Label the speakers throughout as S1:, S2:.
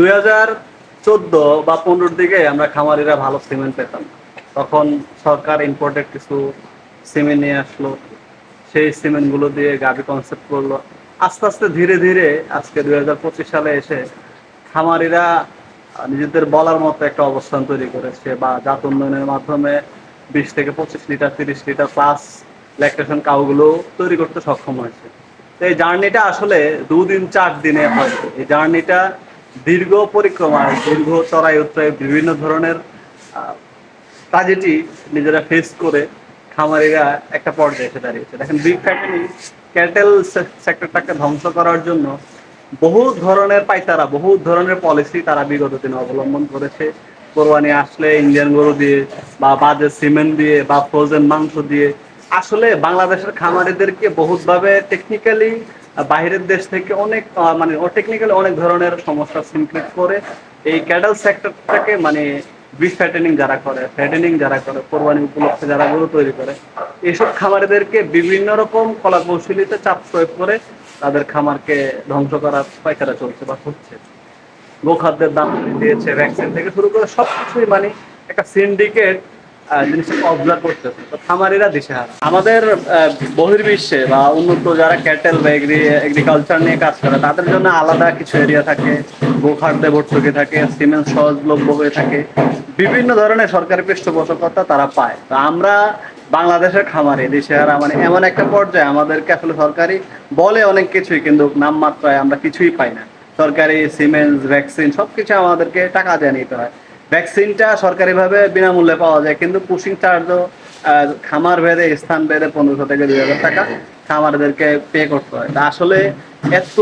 S1: দুই হাজার চোদ্দ বা পনেরোর দিকে আমরা খামারিরা ভালো সিমেন্ট পেতাম। তখন সরকার ইম্পোর্টেড কিছু সিমেন্ট নিয়ে আসলো। সেই সিমেন্টগুলো দিয়ে গাবি কনসেপ্ট করল। আস্তে আস্তে ধীরে ধীরে আজকে দুই হাজার পঁচিশ সালে এসে খামারিরা নিজেদের বলার মতো একটা অবস্থান তৈরি করেছে বা জাত উন্নয়নের মাধ্যমে বিশ থেকে পঁচিশ লিটার, তিরিশ লিটার প্লাস ল্যাকটেশন কাউগুলো তৈরি করতে সক্ষম হয়েছে। তো এই জার্নিটা আসলে দুদিন, চার দিনে হয় এই জার্নিটা দীর্ঘ পরিক্রমায় দীর্ঘ চড়াই উত্তরায় বিভিন্ন ধরনের ট্রাজেডি নিজেরা ফেস করে খামারিরা একটা পর্যায়ে এসে দাঁড়িয়েছে। দেখেন বিগ ফ্যাক্টরি ক্যাটেল সেক্টরটাকে ধ্বংস করার জন্য বহু ধরনের পাইতারা বহু ধরনের পলিসি তারা বিগত দিনে অবলম্বন করেছে। কোরবানি আসলে ইন্ডিয়ান গরু দিয়ে বা বাজে সিমেন্ট দিয়ে বা ফ্রোজেন মাংস দিয়ে। আসলে বাংলাদেশের খামারিদেরকে বহুতভাবে টেকনিক্যালি বাইরের দেশ থেকে অনেক মানে টেকনিক্যালি অনেক ধরনের সমস্যা সিনক্রিট করে। এই ক্যাডাল সেক্টরটাকে মানে বিফ ফ্যাটেনিং যারা করে ফ্যাটেনিং যারা করে, কোরবানি উপলক্ষে যারা গরু তৈরি করে এইসব খামারিদেরকে বিভিন্ন রকম কলা কৌশলীতে চাপ প্রয়োগ করে তাদের খামারকে ধ্বংস করার পায়তারা চলছে বা হচ্ছে। গোখাদ্যের দাম দিয়েছে ভ্যাকসিন থেকে শুরু করে সবকিছুই মানে একটা সিন্ডিকেট জিনিসটাকে অবজার্ভ করতেছে। তো খামারিরা দিশেহারা আমাদের বহির্বিশ্বে বা উন্নত যারা ক্যাটেল বা এগ্রি এগ্রিকালচার নিয়ে কাজ করে, তাদের জন্য আলাদা কিছু এরিয়া থাকে। গোখাদ্যে ভর্তুকি থাকে, সিমেন্ট সহজলভ্য হয়ে থাকে। বিভিন্ন ধরনের সরকারি পৃষ্ঠপোষকতা তারা পায়। তো আমরা বাংলাদেশের খামারে দিশেহারা মানে এমন একটা পর্যায়ে আমাদেরকে আসলে সরকারি বলে অনেক কিছুই, কিন্তু নামমাত্রায় আমরা কিছুই পাই না। সরকারি সিমেন্ট ভ্যাকসিন সবকিছু আমাদেরকে টাকা দিয়ে নিতে হয়। ভ্যাকসিনটা সরকারিভাবে বিনামূল্যে পাওয়া যায়, কিন্তু পুশিং চার্জও খামার ভেদে, স্থান ভেদে পনেরোশো থেকে দুই হাজার টাকা খামারদেরকে পে করতে হয়। তা আসলে এত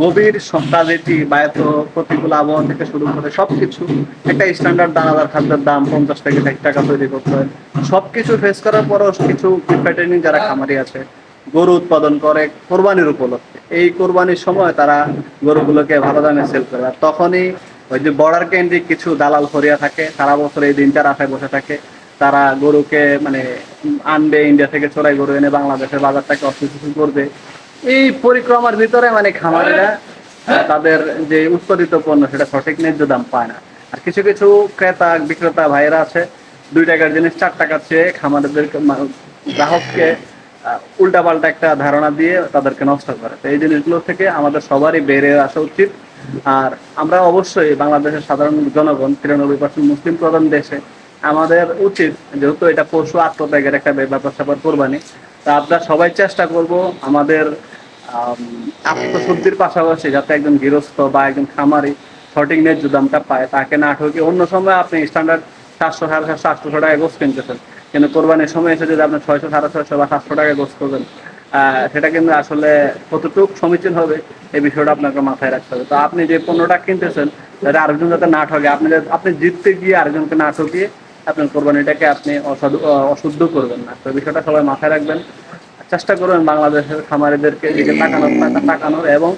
S1: গভীর ট্রাজেডি বা এত প্রতিকূল আবহাওয়া থেকে শুরু করে সবকিছু, একটা স্ট্যান্ডার্ড দানাদার খাদ্যের দাম পঞ্চাশ থেকে ষাট টাকা তৈরি করতে হয়। সবকিছু ফেস করার পরও কিছু ফ্যাটেনিং যারা খামারি আছে, গরু উৎপাদন করে কোরবানির উপলক্ষে। এই কোরবানির সময় তারা গরুগুলোকে ভালো দামে সেল করে। আর তখনই ওই যে বর্ডার কেন্দ্রিক কিছু দালাল ফরিয়া থাকে সারা বছর এই দিনটার আশায় বসে থাকে। তারা গরুকে মানে আনবে ইন্ডিয়া থেকে চড়াই গরু এনে বাংলাদেশের বাজারটাকে অসুস্থ করবে। এই পরিক্রমার ভিতরে মানে খামারিরা তাদের যে উৎপাদিত পণ্য, সেটা সঠিক ন্যায্য দাম পায় না। আর কিছু কিছু ক্রেতা, বিক্রেতা ভাইয়েরা আছে, দুই টাকার জিনিস চার টাকার চেয়ে খামারিদের গ্রাহককে উল্টা পাল্টা একটা ধারণা দিয়ে তাদেরকে নষ্ট করে। তো এই জিনিসগুলো থেকে আমাদের সবারই বেড়ে আসা উচিত। আর আমরা অবশ্যই বাংলাদেশের সাধারণ জনগণ তিরানব্বই পার্সেন্ট মুসলিম প্রধান দেশে আমাদের উচিত যেহেতু এটা পশু আত্মত্যাগের একটা ব্যাপার স্যাপার কোরবানি তা আমরা সবাই চেষ্টা করব আমাদের আম, আত্মশুদ্ধির পাশাপাশি যাতে একজন গৃহস্থ বা একজন খামারি সঠিক ন্যায্য দামটা পায় তাকে না ঠকে। অন্য সময় আপনি স্ট্যান্ডার্ড সাতশো সাড়ে সাতশো আটশো টাকা গোস কিনতেছেন। কিন্তু কোরবানির সময় এসে যদি আপনি ছয়শো, সাড়ে ছয়শো বা সাতশো টাকা গোস করবেন সেটা কিন্তু আসলে কতটুকু সমীচীন হবে, এই বিষয়টা আপনাকে মাথায় রাখতে হবে। তো আপনি যে পণ্যটা কিনতেছেন যাতে আরেকজন যাতে না ঠকে আপনি আপনি জিততে গিয়ে আরেকজনকে না ঠকিয়ে আপনার কোরবানিটাকে আপনি অসাধু অশুদ্ধ করবেন না। তো বিষয়টা সবাই মাথায় রাখবেন। চেষ্টা করবেন বাংলাদেশের খামারিদেরকে দিকে তাকানোর তাকানোর এবং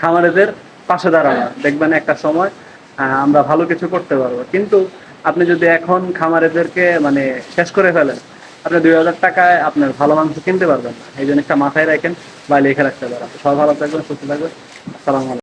S1: খামারিদের পাশে দাঁড়ানোর। দেখবেন একটা সময় আমরা ভালো কিছু করতে পারব। কিন্তু আপনি যদি এখন খামারেদেরকে মানে শেষ করে ফেলেন, আপনি দুই হাজার টাকায় আপনার ভালো মাংস কিনতে পারবেন এই একটা মাথায় রাখেন বা লিখে রাখতে পারেন সব ভালো থাকবেন, সুস্থ থাকবেন। আসসালামু আলাইকুম।